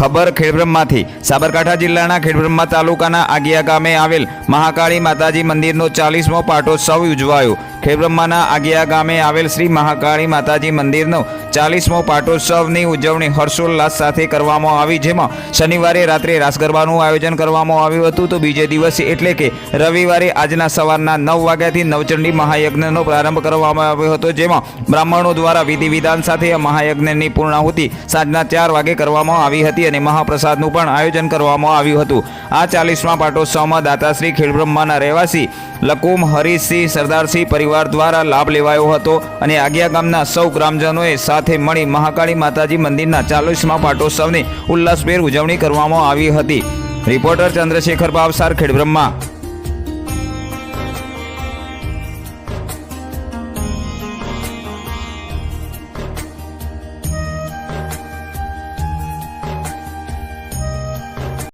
ખબર ખેડબ્રહ્માથી. સાબરકાંઠા જિલ્લાના ખેડબ્રહ્મા તાલુકાના આગિયા ગામે આવેલ મહાકાળી માતાજી મંદિરનો ચાલીસમો પાટોત્સવ ઉજવાયો. ખેડબ્રહ્માના આગિયા ગામે આવેલ શ્રી મહાકાળી માતાજી મંદિરનો ચાલીસમો પાટોત્સવની ઉજવણી હર્ષોલ્લાસ સાથે કરવામાં આવી, જેમાં શનિવારે રાત્રે રાસ ગરબાનું આયોજન કરવામાં આવ્યું હતું. તો બીજે દિવસે એટલે કે રવિવારે આજના સવારના નવ વાગ્યાથી નવચંડી મહાયજ્ઞનો પ્રારંભ કરવામાં આવ્યો હતો, જેમાં બ્રાહ્મણો દ્વારા વિધિ વિધાન સાથે મહાયજ્ઞની પૂર્ણાહુતિ સાંજના ચાર વાગે કરવામાં આવી હતી. અને મહાપ્રસાદનું પણ આયોજન કરવામાં આવ્યું હતું. આ ચાલીસમા પાટોત્સવમાં દાતાશ્રી ખેડબ્રહ્માના રહેવાસી લકુમ હરીશસિંહ સરદારસિંહ પરિવાર દ્વારા લાભ લેવાયો હતો અને આગિયા ગામના સૌ ગ્રામજનોએ સાથે મળી મહાકાળી માતાજી મંદિરના ચાલીસમા પાટોત્સવની ઉલ્લાસભેર ઉજવણી કરવામાં આવી હતી. રિપોર્ટર ચંદ્રશેખર બાવસાર ખેડબ્રહ્મા.